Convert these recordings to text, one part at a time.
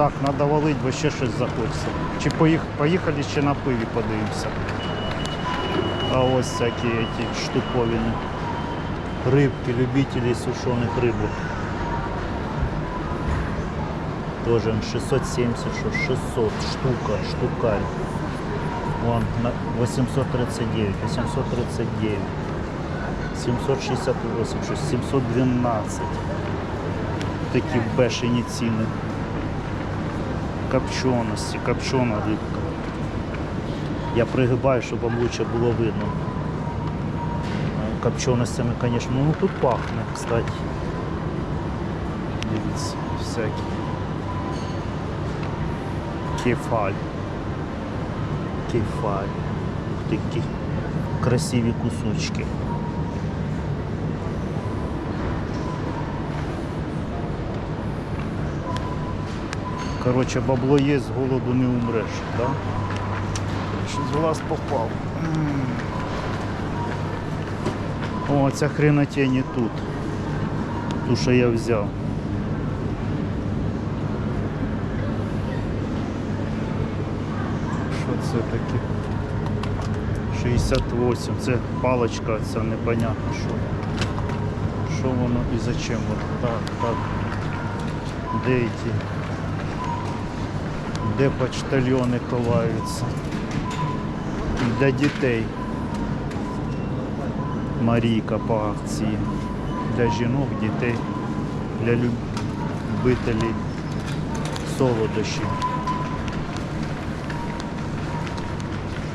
Так, треба валити, бо ще щось захочеться. Чи поїх... поїхали ще на пиві подивимося. А ось всякі ці штуковини. Рибки, любителі сушених рибок. Тоже 670, що 600 штука, штукарь. Вон 839, 839, 768, 712. Такі бешені ціни. Копченості, копчена рибка. Я пригибаю, щоб вам лучше було видно. Е, Копченостями, звісно, ну тут пахне, кстати. Дивіться, всякі. Кефаль. Кефаль. Такі красиві кусочки. Короче, бабло є, з голоду не умреш, да? Щось в глаз попав. О, ця хренотень тут. Ту, що я взяв. Що це таке? 68. Це паличка, ця непонятно що. Що воно і зачем воно? Так, так. Де ті? Де почтальони ховаються? Для дітей. Марійка по акції. Для жінок, дітей, для любителів солодощів.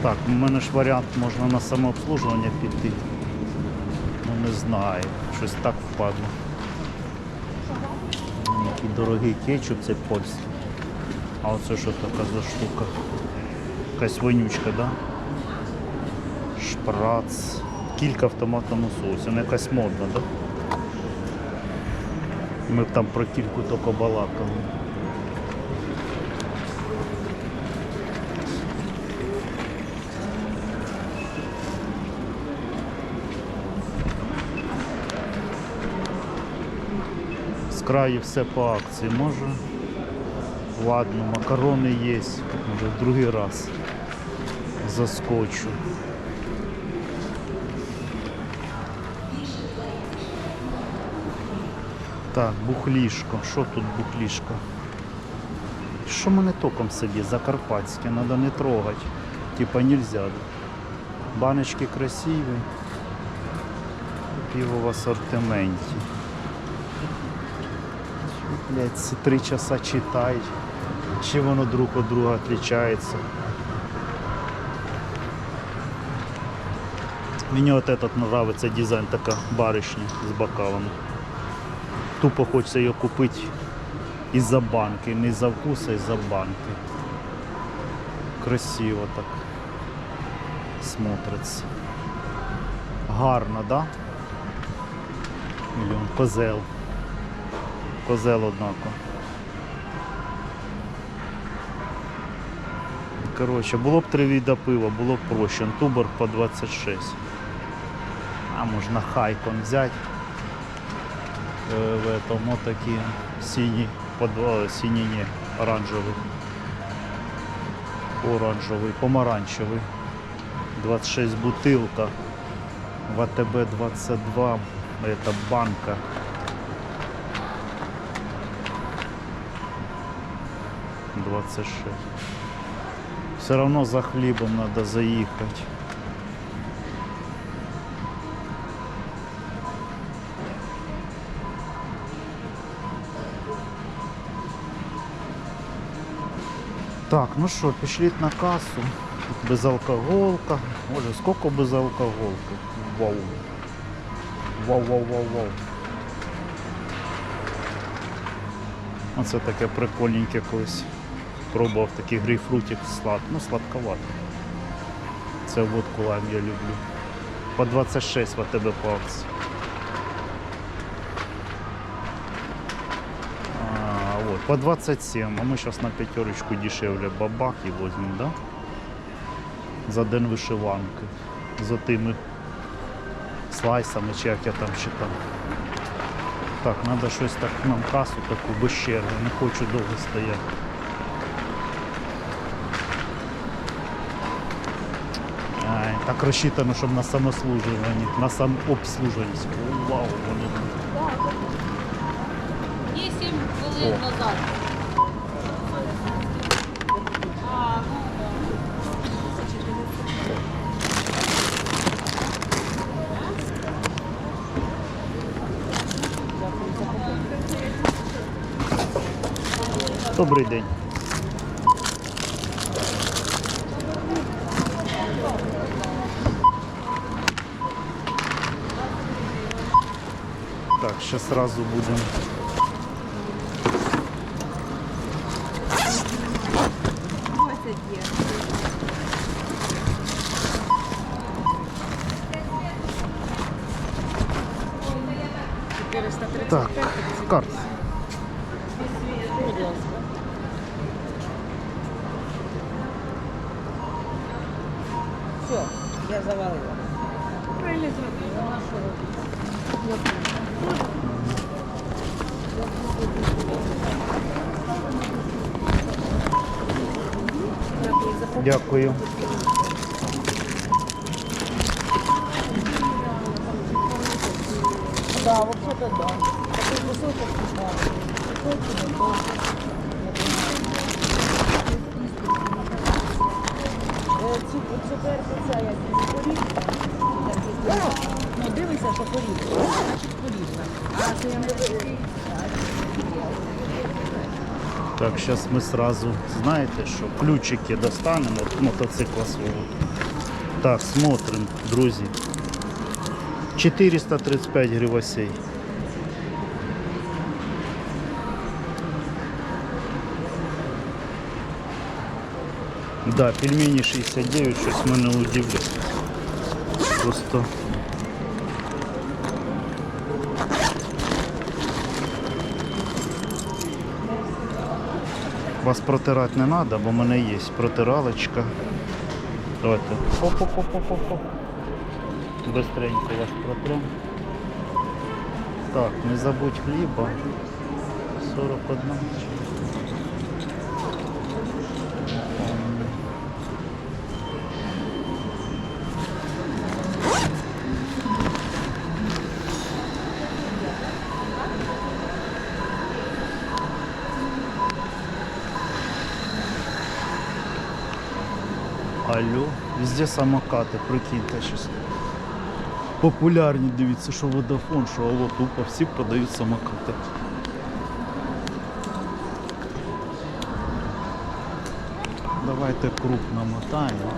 Так, у мене ж варіант можна на самообслужування піти. Ну не знаю, щось так впадло. Який дорогий кетчуп, це польський. А оце що така за штука? Якась вонючка, да? Шпрац. Кілька в томатному соусі. Ну якась модна, да? Ми б там про кільку тільки балакали. З краю все по акції. Може. Ладно, макарони є. Може другий раз заскочу. Так, бухлішко. Що тут бухлішко? Що мене током собі? Закарпатське, треба не трогати. Типа нельзя. Баночки красиві. Пиво в асортименті. Блять, три часа читай. Чи воно друг від друга відрізняється. Мені от этот нравится дизайн така баришня з бокалами. Тупо хочеться її купити із-за банки, не за вкуса, із-за банки. Красиво так смотриться. Гарно, да? Мільйон. Козел. Козел однако. Коротше, було б три віда пива, було б проще. Тубор по 26. А можна хайкон взяти. Е, В этом такі сині, по два, сині не, оранжевий. Оранжевий, помаранчевий. 26 бутилка. ВТБ 22. Это банка. Двадцать шесть. Все равно за хлебом надо заехать. Так, ну що, пішли на касу. Тут безалкоголка. Боже, сколько безалкоголки. Вау. Вау, вау, вау, вау. Оце таке прикольненьке колись. Пробував такий грейпфрутик слад, ну сладковато. Це водку лайм я люблю. По 26 в АТБ по по 27, а мы сейчас на пятерочку дешевле бабах и возьмем, да? За день вишиванки. За тими слайсами, чи як я там читав. Так, треба щось так нам касу таку без черги, не хочу довго стояти. Так розчитано, щоб на самослужуванні, на самообслужуваність. О, Вау. Є 7 хвилин О. назад. Добрий день. Так, ще сразу будемо. Так, карт. Дякую. Так, зараз ми сразу, знаєте, що ключики достанемо від мотоцикла свого. Так, смотрим, друзі. 435 гривосей. Да, пельмені 69, щось мене удивляє. Просто Вас протирати не треба, бо в мене є протиралочка. Давайте. Хоп-хоп-хоп-хоп-хоп. Быстренько вас протрем. Так, не забудь хліба. 41. Алло, везде самокати, прикиньте щось. Популярні, дивіться, що водофон, що алло, тупо всі продають самокати. Давайте круг намотаємо.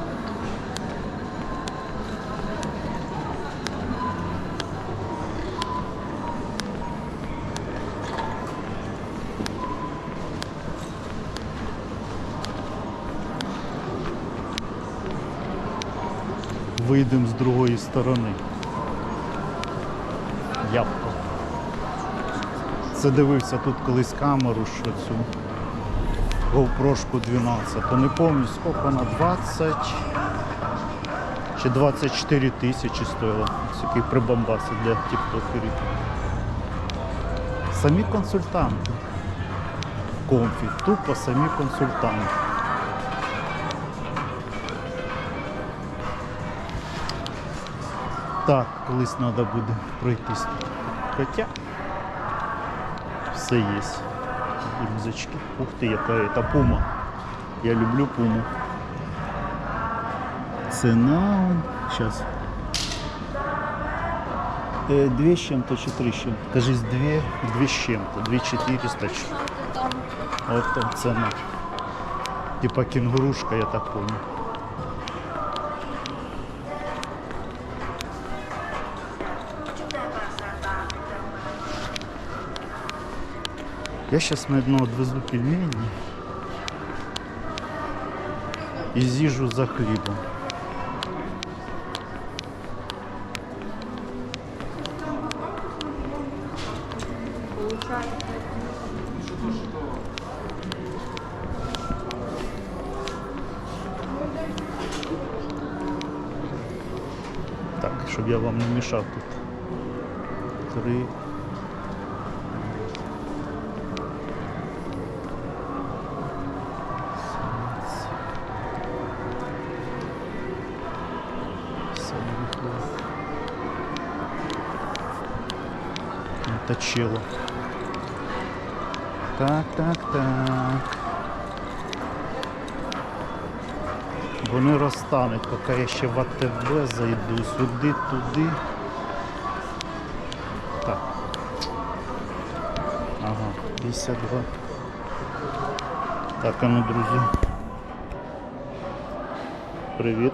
Вийдемо з другої сторони. Ябко. Це дивився тут колись камеру, що цю GoPro 12. То не пам'ятаю, скільки вона 20 чи 24 тисячі стоїла. Ось який прибамбаси для тіктокерів. Самі консультанти. Комфі, тупо самі консультанти. Так, колись треба буде пройтись. Хоча все є. Рюкзачки. Ух ти, яка это пума. Я люблю пуму. Ціна. Сейчас. Е, Дві з чим-то чи три з чим-то. Кажись, дві, дві з чим-то. Дві 400. чи- Там ціна. Типа кенгурушка, я так понял. Я сейчас на одно отвезу пельмени и з'їжджу за хлібом. Так, щоб я вам не мішав тут. Три. Точило. Так, так, так. Вони розтануть, поки я ще в АТБ зайду сюди, туди. Так. Ага, 52. Так, а ну, друзі. Привіт.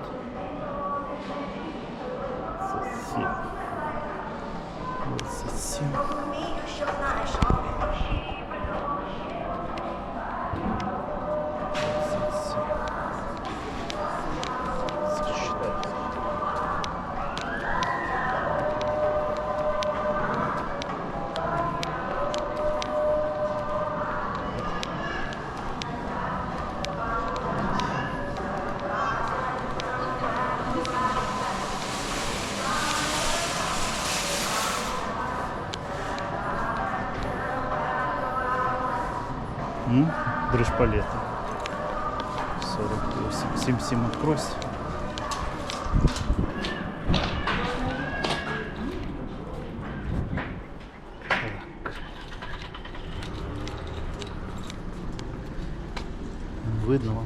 Дрожпалеты. 48. 77 откройся. Так. Видно вам?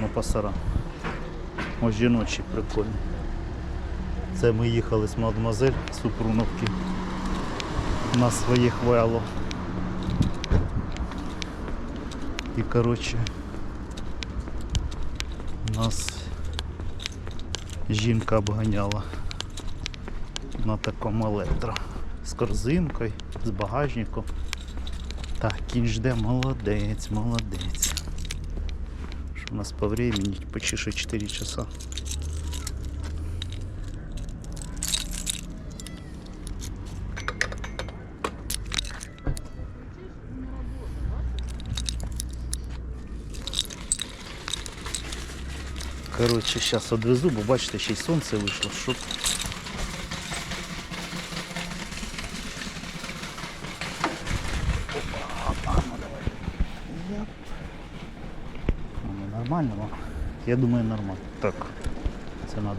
Ну, пасара. Ось жіночий прикольний. Це ми їхали з мадемуазель з Супруновки на своїх вело. І коротше нас жінка обганяла на такому електро з корзинкою, з багажником. Так, кінь жде, молодець, молодець. Що у нас по времени почти 4 часа. Коротше, зараз одвезу, бо бачите, ще й сонце вийшло. Що... Давай. Ну, нормально. Я думаю, нормально. Так, це треба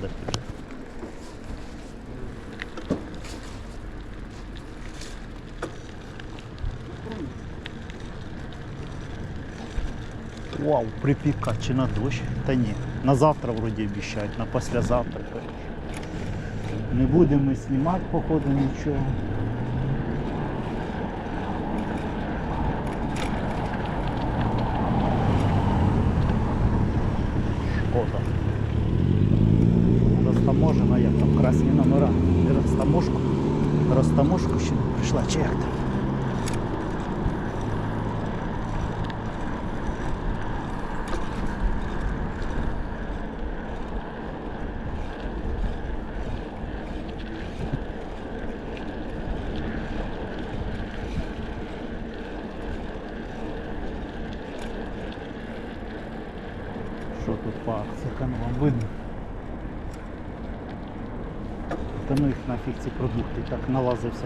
Вау, припіка, чи на дощ? Та ні. На завтра вроді обіцяють, на післязавтра. Не будемо знімати, походу, нічого. Шкода. Розтаможена, як там красні номера. Розтаможку. Розтаможку ще не прийшла, чи як там? Що тут по акціях, ну вам видно? Та ну ці продукти, так налазився.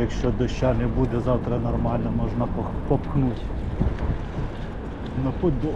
Якщо доща не буде, завтра нормально можна попхнути. На подол.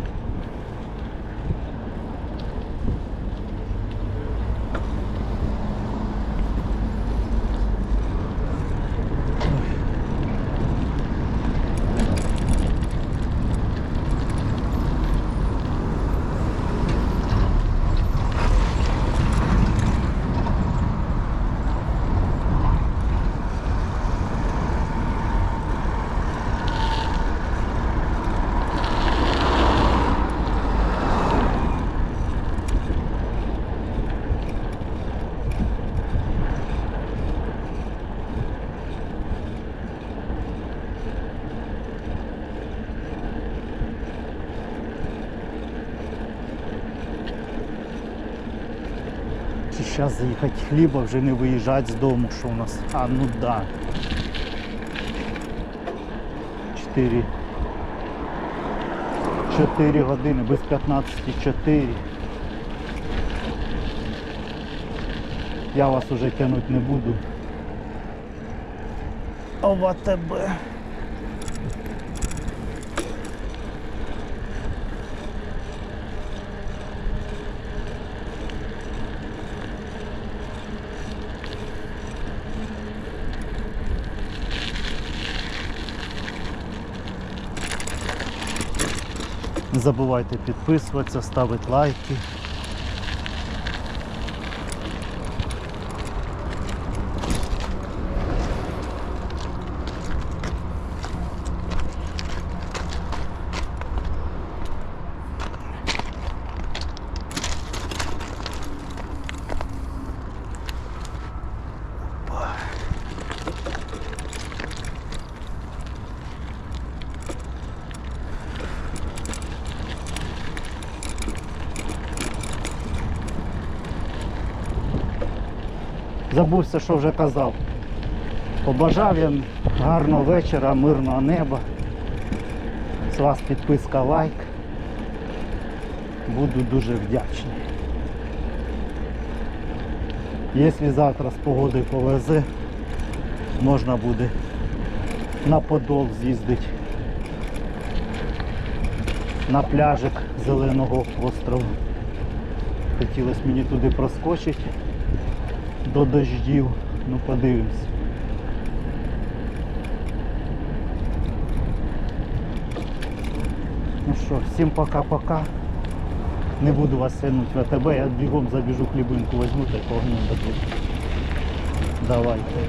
Чи зараз заїхати хліба, вже не виїжджати з дому, що у нас. А, ну да. 4. 4 години, без 15 4. Я вас уже тягнути не буду. А в забувайте підписуватися, ставити лайки. Забувся, що вже казав. Побажав я гарного вечора, мирного неба. З вас підписка, лайк. Буду дуже вдячний. Якщо завтра з погодою повезе, можна буде на Подол з'їздити. На пляжик Зеленого острову. Хотілося мені туди проскочити до дождів. Ну подивимось. Ну що, всім пока-пока. Не буду вас тянуть в АТБ, я бігом забіжу хлібинку возьму та погнем до Давайте.